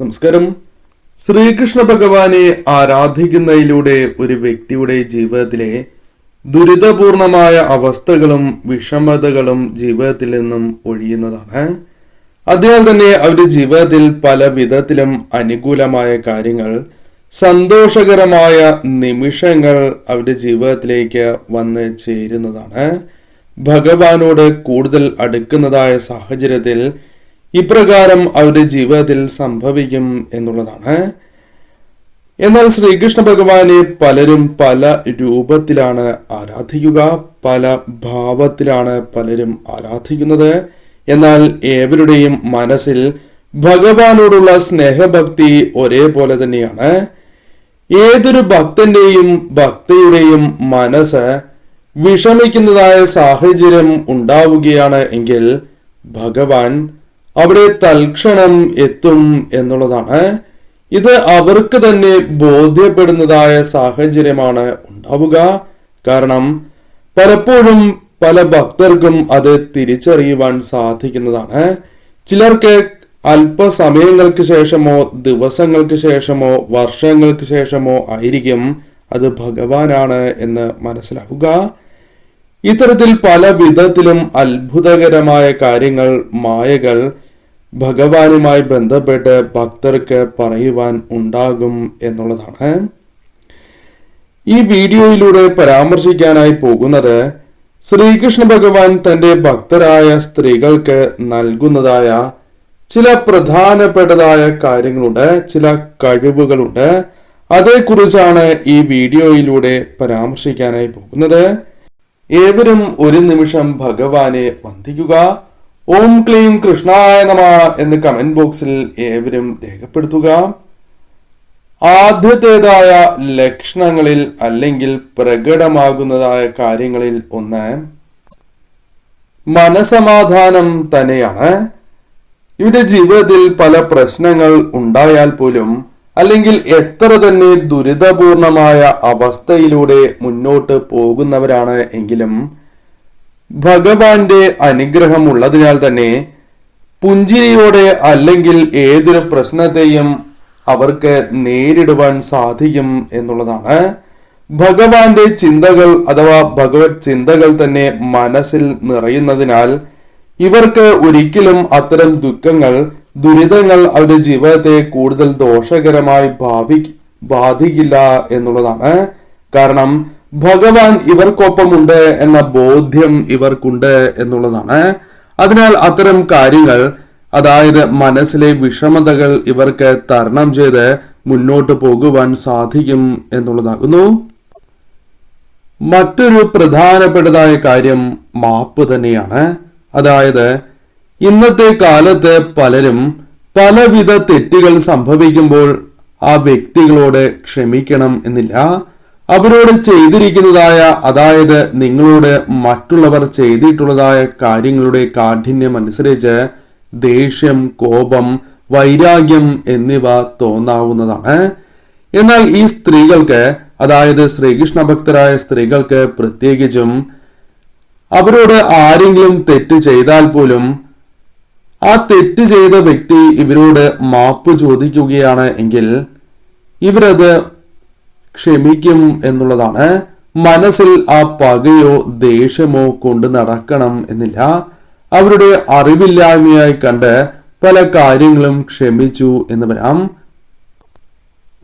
നമസ്കാരം. ശ്രീകൃഷ്ണ ഭഗവാനെ ആരാധിക്കുന്നതിലൂടെ ഒരു വ്യക്തിയുടെ ജീവിതത്തിലെ ദുരിതപൂർണമായ അവസ്ഥകളും വിഷമതകളും ജീവിതത്തിൽ നിന്നും ഒഴിയുന്നതാണ്. അതിനാൽ തന്നെ അവരുടെ ജീവിതത്തിൽ പല വിധത്തിലും അനുകൂലമായ കാര്യങ്ങൾ സന്തോഷകരമായ നിമിഷങ്ങൾ അവരുടെ ജീവിതത്തിലേക്ക് വന്ന് ചേരുന്നതാണ്. ഭഗവാനോട് കൂടുതൽ അടുക്കുന്നതായ സാഹചര്യത്തിൽ ഇപ്രകാരം അവരുടെ ജീവിതത്തിൽ സംഭവിക്കും എന്നുള്ളതാണ്. എന്നാൽ ശ്രീകൃഷ്ണ ഭഗവാനെ പലരും പല രൂപത്തിലാണ് ആരാധിക്കുക പല ഭാവത്തിലാണ് പലരും ആരാധിക്കുന്നത്. എന്നാൽ ഏവരുടെയും മനസ്സിൽ ഭഗവാനോടുള്ള സ്നേഹഭക്തി ഒരേപോലെ തന്നെയാണ്. ഏതൊരു ഭക്തന്റെയും ഭക്തിയുടെയും മനസ്സ് വിഷമിക്കുന്നതായ സാഹചര്യം ഉണ്ടാവുകയാണ് എങ്കിൽ ഭഗവാൻ അവിടെ തൽക്ഷണം എത്തും എന്നുള്ളതാണ്. ഇത് അവർക്ക് തന്നെ ബോധ്യപ്പെടുന്നതായ സാഹചര്യമാണ് ഉണ്ടാവുക. കാരണം പലപ്പോഴും പല ഭക്തർക്കും അത് തിരിച്ചറിയുവാൻ സാധിക്കുന്നതാണ്. ചിലർക്ക് അല്പസമയങ്ങൾക്ക് ശേഷമോ ദിവസങ്ങൾക്ക് ശേഷമോ വർഷങ്ങൾക്ക് ശേഷമോ ആയിരിക്കും അത് ഭഗവാനാണ് എന്ന് മനസ്സിലാക്കുക ഇത്തരത്തിൽ പല വിധത്തിലും അത്ഭുതകരമായ കാര്യങ്ങൾ മായകൾ ഭഗവാനുമായി ബന്ധപ്പെട്ട് ഭക്തർക്ക് പറയുവാൻ ഉണ്ടാകും എന്നുള്ളതാണ്. ഈ വീഡിയോയിലൂടെ പരാമർശിക്കാനായി പോകുന്നത് ശ്രീകൃഷ്ണ ഭഗവാൻ തന്റെ ഭക്തരായ സ്ത്രീകൾക്ക് നൽകുന്നതായ ചില പ്രധാനപ്പെട്ടതായ കാര്യങ്ങളുണ്ട് ചില കഴിവുകളുണ്ട്. അതേക്കുറിച്ചാണ് ഈ വീഡിയോയിലൂടെ പരാമർശിക്കാനായി പോകുന്നത്. ഏവരും ഒരു നിമിഷം ഭഗവാനെ വന്ദിക്കുക. ഓം ക്ലീം കൃഷ്ണായ നമ എന്ന് കമന്റ് ബോക്സിൽ ഏവരും രേഖപ്പെടുത്തുക. ആദ്യത്തേതായ ലക്ഷണങ്ങളിൽ അല്ലെങ്കിൽ പ്രകടമാകുന്നതായ കാര്യങ്ങളിൽ ഒന്ന് മനസമാധാനം തന്നെയാണ്. ഇവരുടെ ജീവിതത്തിൽ പല പ്രശ്നങ്ങൾ ഉണ്ടായാൽ പോലും അല്ലെങ്കിൽ എത്ര തന്നെ ദുരിതപൂർണമായ അവസ്ഥയിലൂടെ മുന്നോട്ട് പോകുന്നവരാണ് എങ്കിലും ഭഗവാന്റെ അനുഗ്രഹം ഉള്ളതിനാൽ തന്നെ പുഞ്ചിരിയോടെ അല്ലെങ്കിൽ ഏതൊരു പ്രശ്നത്തെയും അവർക്ക് നേരിടുവാൻ സാധിക്കും എന്നുള്ളതാണ്. ഭഗവാന്റെ ചിന്തകൾ അഥവാ ഭഗവത് ചിന്തകൾ തന്നെ മനസ്സിൽ നിറയുന്നതിനാൽ ഇവർക്ക് ഒരിക്കലും അത്തരം ദുഃഖങ്ങൾ ദുരിതങ്ങൾ അവരുടെ ജീവിതത്തെ കൂടുതൽ ദോഷകരമായി ഭാവി ബാധിക്കില്ല എന്നുള്ളതാണ്. കാരണം ഭഗവാൻ ഇവർക്കൊപ്പമുണ്ട് എന്ന ബോധ്യം ഇവർക്കുണ്ട് എന്നുള്ളതാണ്. അതിനാൽ അത്തരം കാര്യങ്ങൾ അതായത് മനസ്സിലെ വിഷമതകൾ ഇവർക്ക് തരണം ചെയ്ത് മുന്നോട്ട് പോകുവാൻ സാധിക്കും എന്നുള്ളതാകുന്നു. മറ്റൊരു പ്രധാനപ്പെട്ടതായ കാര്യം മാപ്പ് തന്നെയാണ്. അതായത് ഇന്നത്തെ കാലത്ത് പലരും പലവിധ തെറ്റുകൾ സംഭവിക്കുമ്പോൾ ആ വ്യക്തികളോട് ക്ഷമിക്കണം എന്നില്ല. അവരോട് ചെയ്തിരിക്കുന്നതായ അതായത് നിങ്ങളോട് മറ്റുള്ളവർ ചെയ്തിട്ടുള്ളതായ കാര്യങ്ങളുടെ കാഠിന്യം അനുസരിച്ച് ദേഷ്യം കോപം വൈരാഗ്യം എന്നിവ തോന്നാവുന്നതാണ്. എന്നാൽ ഈ സ്ത്രീകൾക്ക് അതായത് ശ്രീകൃഷ്ണ ഭക്തരായ സ്ത്രീകൾക്ക് പ്രത്യേകിച്ചും അവരോട് ആരെങ്കിലും തെറ്റ് ചെയ്താൽ പോലും ആ തെറ്റ് ചെയ്ത വ്യക്തി ഇവരോട് മാപ്പ് ചോദിക്കുകയാണ് എങ്കിൽ ഇവരത് ക്ഷമിക്കും എന്നുള്ളതാണ്. മനസ്സിൽ ആ പകയോ ദേഷ്യമോ കൊണ്ട് നടക്കണം എന്നില്ല. അവരുടെ അറിവില്ലായ്മയായി കണ്ട് പല കാര്യങ്ങളും ക്ഷമിച്ചു എന്ന് വരാം.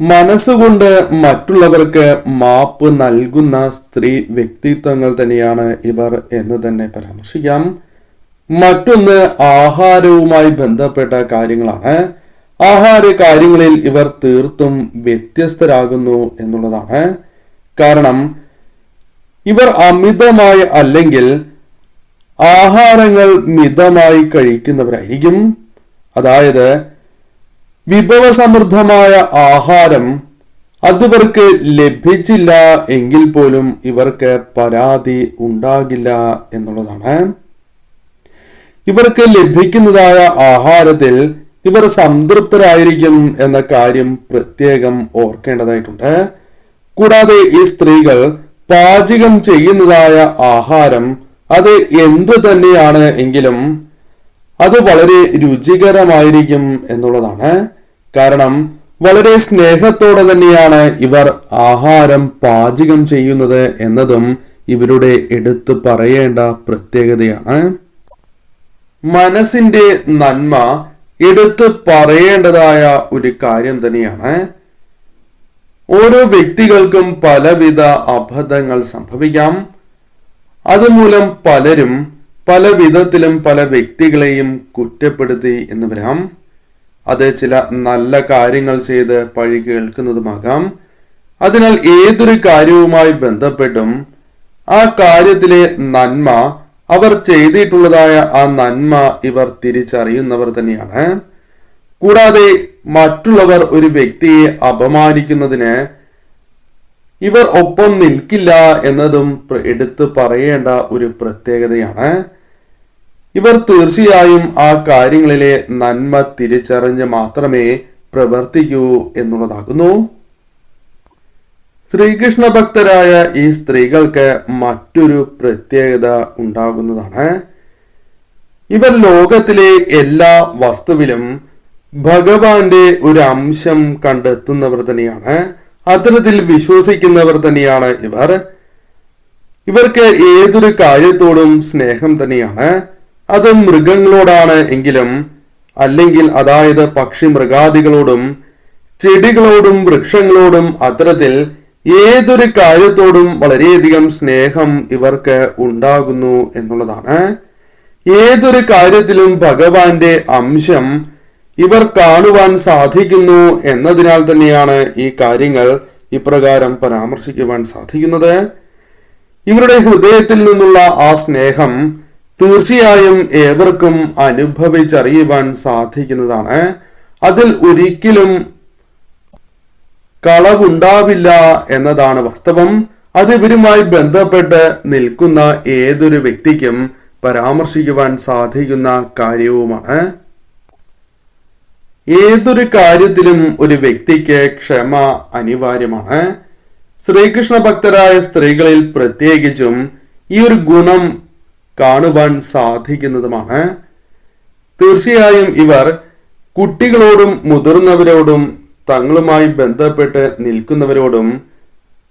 മനസ്സുകൊണ്ട് മറ്റുള്ളവർക്ക് മാപ്പ് നൽകുന്ന സ്ത്രീ വ്യക്തിത്വങ്ങൾ തന്നെയാണ് ഇവർ എന്ന് തന്നെ പരാമർശിക്കാം. മറ്റൊന്ന് ആഹാരവുമായി ബന്ധപ്പെട്ട കാര്യങ്ങളാണ്. ആഹാര കാര്യങ്ങളിൽ ഇവർ തീർത്തും വ്യത്യസ്തരാകുന്നു എന്നുള്ളതാണ് കാരണം ഇവർ അമിതമായ അല്ലെങ്കിൽ ആഹാരങ്ങൾ മിതമായി കഴിക്കുന്നവരായിരിക്കും. അതായത് വിഭവസമൃദ്ധമായ ആഹാരം അതിവർക്ക് ലഭിച്ചില്ല എങ്കിൽ പോലും ഇവർക്ക് പരാതി ഉണ്ടാകില്ല എന്നുള്ളതാണ്. ഇവർക്ക് ലഭിക്കുന്നതായ ആഹാരത്തിൽ ഇവർ സംതൃപ്തരായിരിക്കും എന്ന കാര്യം പ്രത്യേകം ഓർക്കേണ്ടതായിട്ടുണ്ട്. കൂടാതെ ഈ സ്ത്രീകൾ പാചകം ചെയ്യുന്നതായ ആഹാരം അത് എന്ത് തന്നെയാണ് എങ്കിലും അത് വളരെ രുചികരമായിരിക്കും എന്നുള്ളതാണ്. കാരണം വളരെ സ്നേഹത്തോടെ തന്നെയാണ് ഇവർ ആഹാരം പാചകം ചെയ്യുന്നത് എന്നതും ഇവരുടെ എടുത്തു പറയേണ്ട പ്രത്യേകതയാണ്. മനസ്സിന്റെ നന്മ എടുത്തു പറയേണ്ടതായ ഒരു കാര്യം തന്നെയാണ്. ഓരോ വ്യക്തികൾക്കും പലവിധ അബദ്ധങ്ങൾ സംഭവിക്കാം. അതുമൂലം പലരും പല വിധത്തിലും പല വ്യക്തികളെയും കുറ്റപ്പെടുത്തി എന്ന് വരാം. അത് ചില നല്ല കാര്യങ്ങൾ ചെയ്ത് പഴി കേൾക്കുന്നതുമാകാം. അതിനാൽ ഏതൊരു കാര്യവുമായി ബന്ധപ്പെട്ടും ആ കാര്യത്തിലെ നന്മ അവർ ചെയ്തിട്ടുള്ളതായ ആ നന്മ ഇവർ തിരിച്ചറിയുന്നവർ തന്നെയാണ്. കൂടാതെ മറ്റുള്ളവർ ഒരു വ്യക്തിയെ അപമാനിക്കുന്നതിന് ഇവർ ഒപ്പം നിൽക്കില്ല എന്നതും എടുത്തു പറയേണ്ട ഒരു പ്രത്യേകതയാണ്. ഇവർ തീർച്ചയായും ആ കാര്യങ്ങളിലെ നന്മ തിരിച്ചറിഞ്ഞ് മാത്രമേ പ്രവർത്തിക്കൂ എന്നുള്ളതാകുന്നു. ശ്രീകൃഷ്ണ ഭക്തരായ ഈ സ്ത്രീകൾക്ക് മറ്റൊരു പ്രത്യേകത ഉണ്ടാകുന്നതാണ്. ഇവർ ലോകത്തിലെ എല്ലാ വസ്തുവിലും ഭഗവാന്റെ ഒരു അംശം കണ്ടെത്തുന്നവർ തന്നെയാണ്. അത്തരത്തിൽ വിശ്വസിക്കുന്നവർ തന്നെയാണ് ഇവർ. ഇവർക്ക് ഏതൊരു കാര്യത്തോടും സ്നേഹം തന്നെയാണ്. അത് മൃഗങ്ങളോടാണ് എങ്കിലും അല്ലെങ്കിൽ അതായത് പക്ഷി മൃഗാദികളോടും ചെടികളോടും വൃക്ഷങ്ങളോടും അത്തരത്തിൽ ഏതൊരു കാര്യത്തോടും വളരെയധികം സ്നേഹം ഇവർക്ക് ഉണ്ടാകുന്നു എന്നുള്ളതാണ്. ഏതൊരു കാര്യത്തിലും ഭഗവാന്റെ അംശം ഇവർ കാണുവാൻ സാധിക്കുന്നു എന്നതിനാൽ തന്നെയാണ് ഈ കാര്യങ്ങൾ ഇപ്രകാരം പരാമർശിക്കുവാൻ സാധിക്കുന്നത്. ഇവരുടെ ഹൃദയത്തിൽ നിന്നുള്ള ആ സ്നേഹം തീർച്ചയായും ഏവർക്കും അനുഭവിച്ചറിയുവാൻ സാധിക്കുന്നതാണ്. അതിൽ ഒരിക്കലും കളവുണ്ടാവില്ല എന്നതാണ് വാസ്തവം. അത് ഇവരുമായി ബന്ധപ്പെട്ട് നിൽക്കുന്ന ഏതൊരു വ്യക്തിക്കും പരാമർശിക്കുവാൻ സാധിക്കുന്ന കാര്യവുമാണ്. ഏതൊരു കാര്യത്തിലും ഒരു വ്യക്തിക്ക് ക്ഷമ അനിവാര്യമാണ്. ശ്രീകൃഷ്ണ ഭക്തരായ സ്ത്രീകളിൽ പ്രത്യേകിച്ചും ഈ ഒരു ഗുണം കാണുവാൻ സാധിക്കുന്നതുമാണ്. തീർച്ചയായും ഇവർ കുട്ടികളോടും മുതിർന്നവരോടും തങ്ങളുമായി ബന്ധപ്പെട്ട് നിൽക്കുന്നവരോടും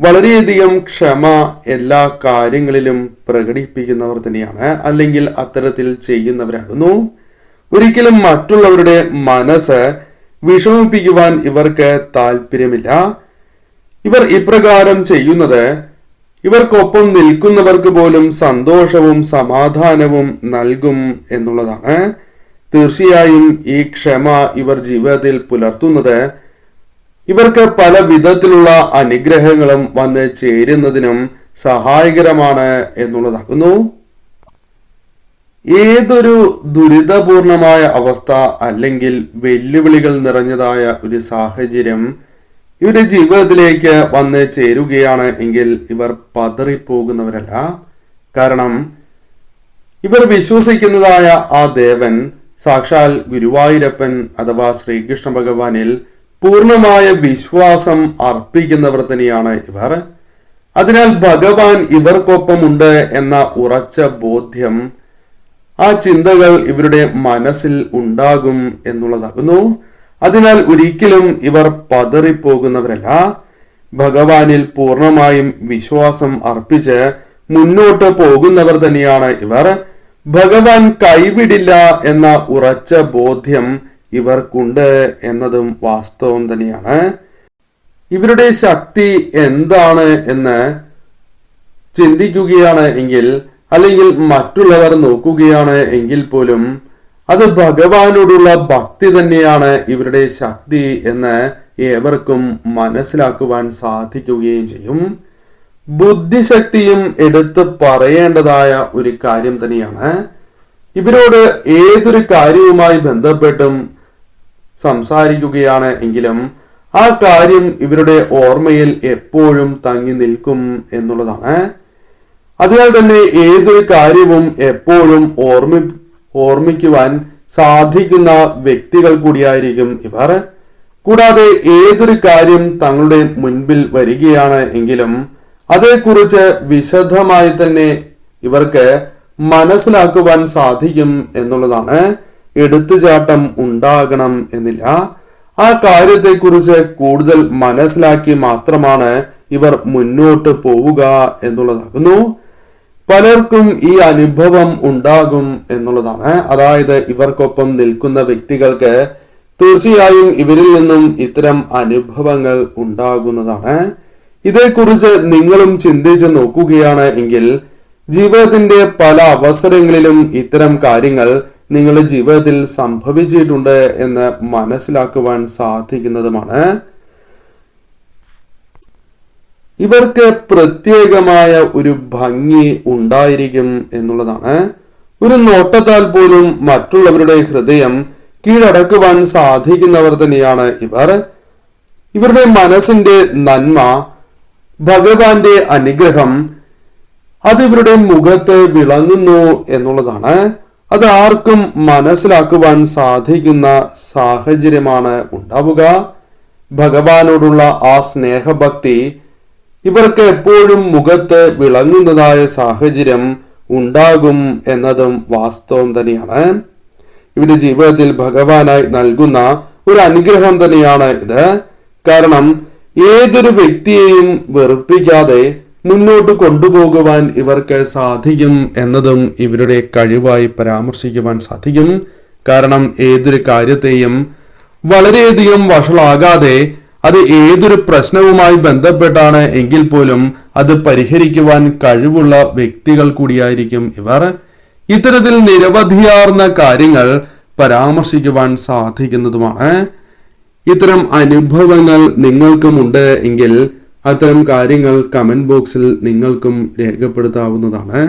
വളരെയധികം ക്ഷമ എല്ലാ കാര്യങ്ങളിലും പ്രകടിപ്പിക്കുന്നവർ തന്നെയാണ്. അല്ലെങ്കിൽ അത്തരത്തിൽ ചെയ്യുന്നവരാകുന്നു. ഒരിക്കലും മറ്റുള്ളവരുടെ മനസ്സ് വിഷമിപ്പിക്കുവാൻ ഇവർക്ക് താല്പര്യമില്ല ഇവർ ഇപ്രകാരം ചെയ്യുന്നത് ഇവർക്കൊപ്പം നിൽക്കുന്നവർക്ക് പോലും സന്തോഷവും സമാധാനവും നൽകും എന്നുള്ളതാണ്. തീർച്ചയായും ഈ ക്ഷമ ഇവർ ജീവിതത്തിൽ പുലർത്തുന്നത് ഇവർക്ക് പല വിധത്തിലുള്ള അനുഗ്രഹങ്ങളും വന്ന് ചേരുന്നതിനും സഹായകരമാണ് എന്നുള്ളതാകുന്നു. ഏതൊരു ദുരിതപൂർണമായ അവസ്ഥ അല്ലെങ്കിൽ വെല്ലുവിളികൾ നിറഞ്ഞതായ ഒരു സാഹചര്യം ഇവരുടെ ജീവിതത്തിലേക്ക് വന്ന് ചേരുകയാണ് എങ്കിൽ ഇവർ പതറിപ്പോകുന്നവരല്ല. കാരണം ഇവർ വിശ്വസിക്കുന്നതായ ആ ദേവൻ സാക്ഷാൽ ഗുരുവായൂരപ്പൻ അഥവാ ശ്രീകൃഷ്ണ ഭഗവാനിൽ പൂർണമായ വിശ്വാസം അർപ്പിക്കുന്നവർ തന്നെയാണ് ഇവർ. അതിനാൽ ഭഗവാൻ ഇവർക്കൊപ്പമുണ്ട് എന്ന ഉറച്ച ബോധ്യം ആ ചിന്തകൾ ഇവരുടെ മനസ്സിൽ ഉണ്ടാകും എന്നുള്ളതാകുന്നു. അതിനാൽ ഒരിക്കലും ഇവർ പതറിപ്പോകുന്നവരല്ല. ഭഗവാനിൽ പൂർണമായും വിശ്വാസം അർപ്പിച്ച് മുന്നോട്ട് പോകുന്നവർ തന്നെയാണ് ഇവർ. ഭഗവാൻ കൈവിടില്ല എന്ന ഉറച്ച ബോധ്യം ഇവർക്കുണ്ട് എന്നതും വാസ്തവം തന്നെയാണ്. ഇവരുടെ ശക്തി എന്താണ് എന്ന് ചിന്തിക്കുകയാണ് എങ്കിൽ അല്ലെങ്കിൽ മറ്റുള്ളവർ നോക്കുകയാണ് എങ്കിൽ പോലും അത് ഭഗവാനോടുള്ള ഭക്തി തന്നെയാണ് ഇവരുടെ ശക്തി എന്ന് ഏവർക്കും മനസ്സിലാക്കുവാൻ സാധിക്കുകയും ചെയ്യും. ബുദ്ധിശക്തിയും എടുത്ത് പറയേണ്ടതായ ഒരു കാര്യം തന്നെയാണ്. ഇവരോട് ഏതൊരു കാര്യവുമായി ബന്ധപ്പെട്ടും സംസാരിക്കുകയാണ് എങ്കിലും ആ കാര്യം ഇവരുടെ ഓർമ്മയിൽ എപ്പോഴും തങ്ങി നിൽക്കും എന്നുള്ളതാണ്. അതിനാൽ തന്നെ ഏതൊരു കാര്യവും എപ്പോഴും ഓർമ്മി ഓർമ്മിക്കുവാൻ സാധിക്കുന്ന വ്യക്തികൾ കൂടിയായിരിക്കും ഇവർ. കൂടാതെ ഏതൊരു കാര്യം തങ്ങളുടെ മുൻപിൽ വരികയാണ് എങ്കിലും അതേക്കുറിച്ച് വിശദമായി തന്നെ ഇവർക്ക് മനസ്സിലാക്കുവാൻ സാധിക്കും എന്നുള്ളതാണ്. എടുത്തുചാട്ടം ഉണ്ടാകണം എന്നില്ല. ആ കാര്യത്തെക്കുറിച്ച് കൂടുതൽ മനസ്സിലാക്കി മാത്രമാണ് ഇവർ മുന്നോട്ട് പോവുക എന്നുള്ളതാകുന്നു. പലർക്കും ഈ അനുഭവം ഉണ്ടാകും എന്നുള്ളതാണ്. അതായത് ഇവർക്കൊപ്പം നിൽക്കുന്ന വ്യക്തികൾക്ക് തീർച്ചയായും ഇവരിൽ നിന്നും ഇത്തരം അനുഭവങ്ങൾ ഉണ്ടാകുന്നതാണ്. ഇതേക്കുറിച്ച് നിങ്ങളും ചിന്തിച്ച് നോക്കുകയാണ് എങ്കിൽ ജീവിതത്തിന്റെ പല അവസരങ്ങളിലും ഇത്തരം കാര്യങ്ങൾ നിങ്ങളുടെ ജീവിതത്തിൽ സംഭവിച്ചിട്ടുണ്ട് എന്ന് മനസ്സിലാക്കുവാൻ സാധിക്കുന്നതുമാണ്. ഇവർക്ക് പ്രത്യേകമായ ഒരു ഭംഗി ഉണ്ടായിരിക്കും എന്നുള്ളതാണ്. ഒരു നോട്ടത്താൽ പോലും മറ്റുള്ളവരുടെ ഹൃദയം കീഴടക്കുവാൻ സാധിക്കുന്നവർ തന്നെയാണ് ഇവർ. ഇവരുടെ മനസ്സിന്റെ നന്മ ഭഗവാന്റെ അനുഗ്രഹം അത് ഇവരുടെ മുഖത്ത് വിളങ്ങുന്നു എന്നുള്ളതാണ്. അത് ആർക്കും മനസ്സിലാക്കുവാൻ സാധിക്കുന്ന സാഹചര്യമാണ് ഉണ്ടാവുക. ഭഗവാനോടുള്ള ആ സ്നേഹഭക്തി ഇവർക്ക് എപ്പോഴും മുഖത്ത് വിളങ്ങുന്നതായ സാഹചര്യം ഉണ്ടാകും എന്നതും വാസ്തവം തന്നെയാണ്. ഇവരുടെ ജീവിതത്തിൽ ഭഗവാനായി നൽകുന്ന ഒരു അനുഗ്രഹം തന്നെയാണ് ഇത്. കാരണം ഏതൊരു വ്യക്തിയെയും വെറുപ്പിക്കാതെ മുന്നോട്ട് കൊണ്ടുപോകുവാൻ ഇവർക്ക് സാധിക്കും എന്നതും ഇവരുടെ കഴിവായി പരാമർശിക്കുവാൻ സാധിക്കും. കാരണം ഏതൊരു കാര്യത്തെയും വളരെയധികം വഷളാകാതെ അത് ഏതൊരു പ്രശ്നവുമായി ബന്ധപ്പെട്ടാണ് എങ്കിൽ പോലും അത് പരിഹരിക്കുവാൻ കഴിവുള്ള വ്യക്തികൾ കൂടിയായിരിക്കും ഇവർ. ഇത്തരത്തിൽ നിരവധിയാർന്ന കാര്യങ്ങൾ പരാമർശിക്കുവാൻ സാധിക്കുന്നതുമാണ്. ഇത്തരം അനുഭവങ്ങൾ നിങ്ങൾക്കുമുണ്ട് എങ്കിൽ അത്തരം കാര്യങ്ങൾ കമന്റ് ബോക്സിൽ നിങ്ങൾക്കും രേഖപ്പെടുത്താവുന്നതാണ്.